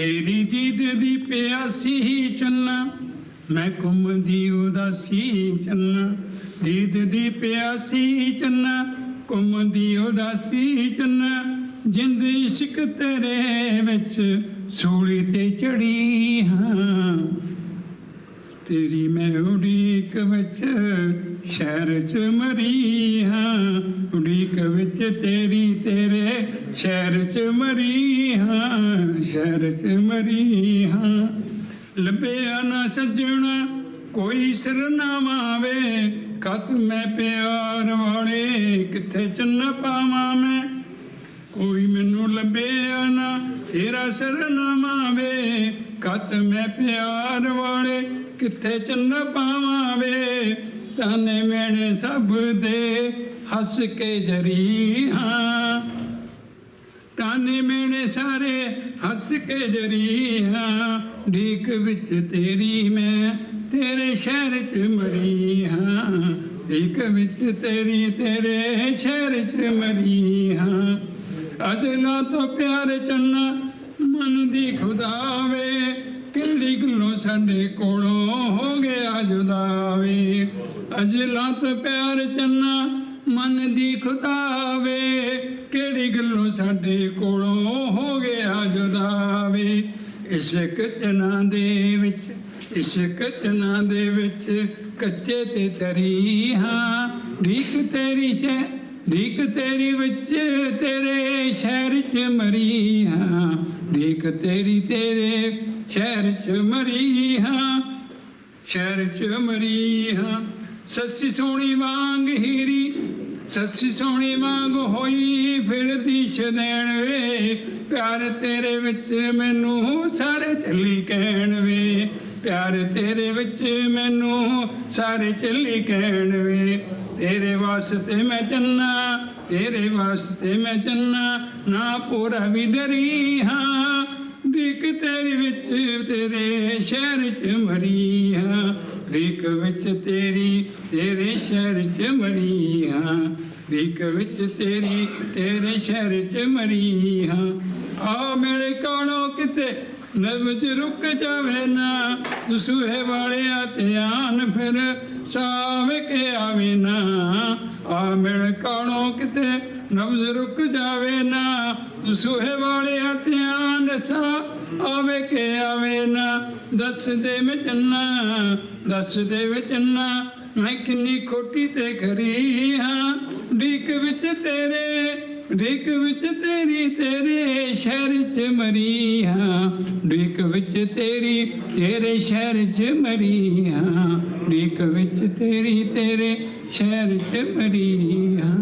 ਤੇਰੀ ਦੀਦ ਦੀ ਪਿਆਸੀ ਚੰਨਾ, ਮੈਂ ਘੁੰਮਦੀ ਉਦਾਸੀ ਚੰਨਾ। ਦੀਦ ਦੀ ਪਿਆਸੀ ਚੰਨਾ ਘੁੰਮਦੀ ਉਦਾਸੀ ਚੰਨਾ। ਜਿੰਦ ਇਸ਼ਕ ਤੇਰੇ ਵਿੱਚ, ਸੂਲੀ ਤੇ ਚੜੀ ਹਾਂ। ਤੇਰੀ ਮੈਂ ਉਡੀਕ ਵਿੱਚ ਸ਼ਹਿਰ ਚ ਮਰੀ ਹਾਂ, ਉਡੀਕ ਵਿੱਚ ਤੇਰੀ ਤੇਰੇ ਸ਼ਹਿਰ ਚ ਮਰੀ ਹਾਂ, ਸ਼ਹਿਰ ਚ ਮਰੀ ਹਾਂ। ਲੱਭਿਆ ਨਾ ਸੱਜਣਾ, ਕੋਈ ਸਰਨਾਮਾ ਵੇ ਕਤ ਮੈਂ ਪਿਆਰ ਵਾਲੇ, ਕਿੱਥੇ ਚੰਨ ਪਾਵਾਂ ਮੈਂ? ਕੋਈ ਮੈਨੂੰ ਲੱਭਿਆ ਨਾ, ਤੇਰਾ ਸਰਨਾਮਾ ਵੇ ਕਤ ਮੈਂ ਪਿਆਰ ਵਾਲੇ, ਕਿੱਥੇ ਚੰਨ ਪਾਵਾਂ ਵੇ? ਤਾਨੇ ਮੈਨੇ ਸਭ ਦੇ ਹੱਸ ਕੇ ਜਰੀ ਹਾਂ। ਤਾਨੇ ਮੈਨੇ ਸਾਰੇ ਹੱਸ ਕੇ ਜਰੀ ਹਾਂ। ਢੀਕ ਵਿੱਚ ਤੇਰੀ ਮੈਂ ਤੇਰੇ ਸ਼ਹਿਰ ਚ ਮਰੀ ਹਾਂ। ਢੀਕ ਵਿੱਚ ਤੇਰੀ ਤੇਰੇ ਸ਼ਹਿਰ ਚ ਮਰੀ ਹਾਂ। ਅਜਲਾ ਤੋਂ ਪਿਆਰ ਚੰਨਾ ਮਨ ਦੀ ਖੁਦਾ ਵੇ। ਸਾਡੇ ਕੋਲੋਂ ਹੋ ਗਿਆ ਜੁਦਾ ਵੇ। ਅਜਲਾ ਪਿਆਰ ਚੰਨਾ ਮਨ ਦੀ ਖੁਦਾ ਵੇ ਕਿਹੜੀ ਗੱਲੋਂ ਸਾਡੇ ਕੋਲੋਂ ਹੋ ਗਿਆ ਜੁਦਾ ਵੇ। ਇਸ਼ਕ ਚਨਾ ਦੇ ਵਿੱਚ, ਇਸ਼ਕ ਚਨਾ ਦੇ ਵਿੱਚ ਕੱਚੇ ਤੇ ਤਰੀ ਹਾਂ। ਢੀਕ ਤੇਰੀ ਸ਼ਹਿ ਢੀਕ ਤੇਰੀ ਵਿੱਚ ਤੇਰੇ ਸ਼ਹਿਰ ਚ ਮਰੀ ਹਾਂ। ਢੀਕ ਤੇਰੀ ਤੇਰੇ ਸ਼ਹਿਰ ਚ ਮਰੀ ਹਾਂ ਸ਼ਹਿਰ ਚ ਮਰੀ ਹਾਂ ਸੱਚੀ ਸੋਹਣੀ ਵਾਂਗ ਹੀਰੀ ਸੱਚੀ ਸੋਹਣੀ ਵਾਂਗ ਹੋਈ ਫਿਰਦੀ ਛਦੈਣ ਵੇ। ਪਿਆਰ ਤੇਰੇ ਵਿੱਚ ਮੈਨੂੰ ਸਾਰੇ ਚੱਲੀ ਕਹਿਣ ਵੇ। ਪਿਆਰ ਤੇਰੇ ਵਿੱਚ ਮੈਨੂੰ ਸਾਰੇ ਚੱਲੀ ਕਹਿਣ ਵੇ। ਤੇਰੇ ਵਾਸਤੇ ਮੈਂ ਚੰਨਾ, ਤੇਰੇ ਵਾਸਤੇ ਮੈਂ ਚੰਨਾ, ਨਾ ਪੂਰਾ ਵੀ ਡਰੀ ਹਾਂ। ਢੀਕ ਤੇਰੀ ਵਿੱਚ ਤੇਰੇ ਸ਼ਹਿਰ ਚ ਮਰੀ ਹਾਂ। ਢੀਕ ਵਿੱਚ ਤੇਰੀ, ਤੇਰੇ ਸ਼ਹਿਰ ਚ ਮਰੀ ਹਾਂ। ਢੀਕ ਵਿੱਚ ਤੇਰੀ, ਤੇਰੇ ਸ਼ਹਿਰ ਚ ਮਰੀ ਹਾਂ। ਆ ਮੇਰੇ ਕੋਲੋਂ ਕਿਤੇ ਨਬਜ ਰੁਕ ਜਾਵੇ ਨਾ। ਦਸੂਹੇ ਵਾਲਿਆ ਧਿਆਨ ਫਿਰ ਸਾਵੇ ਕੇ ਆਵੇ ਨਾ। ਆ ਮੇਰੇ ਕੋਲੋਂ ਕਿਤੇ ਨਬਜ਼ ਰੁਕ ਜਾਵੇ ਨਾ ਦਸੂਹੇ ਵਾਲਿਆ ਧਿਆਨ ਸਾ ਆਵੇ ਕੇ ਆਵੇ ਨਾ, ਦੱਸ ਦੇ ਮੈਂ ਦੱਸ ਦੇ ਵਿੱਚ ਚੰਨਾ, ਮੈਂ ਕਿੰਨੀ ਖੋਟੀ ਤੇ ਖਰੀ ਹਾਂ, ਢੀਕ ਵਿੱਚ ਤੇਰੇ, ਢੀਕ ਵਿੱਚ ਤੇਰੀ ਤੇਰੇ ਸ਼ਹਿਰ ਚ ਮਰੀ ਹਾਂ, ਢੀਕ ਵਿੱਚ ਤੇਰੀ ਤੇਰੇ ਸ਼ਹਿਰ ਚ ਮਰੀ ਹਾਂ, ਢੀਕ ਵਿੱਚ ਤੇਰੀ ਤੇਰੇ ਸ਼ਹਿਰ ਚ ਮਰੀ ਹਾਂ।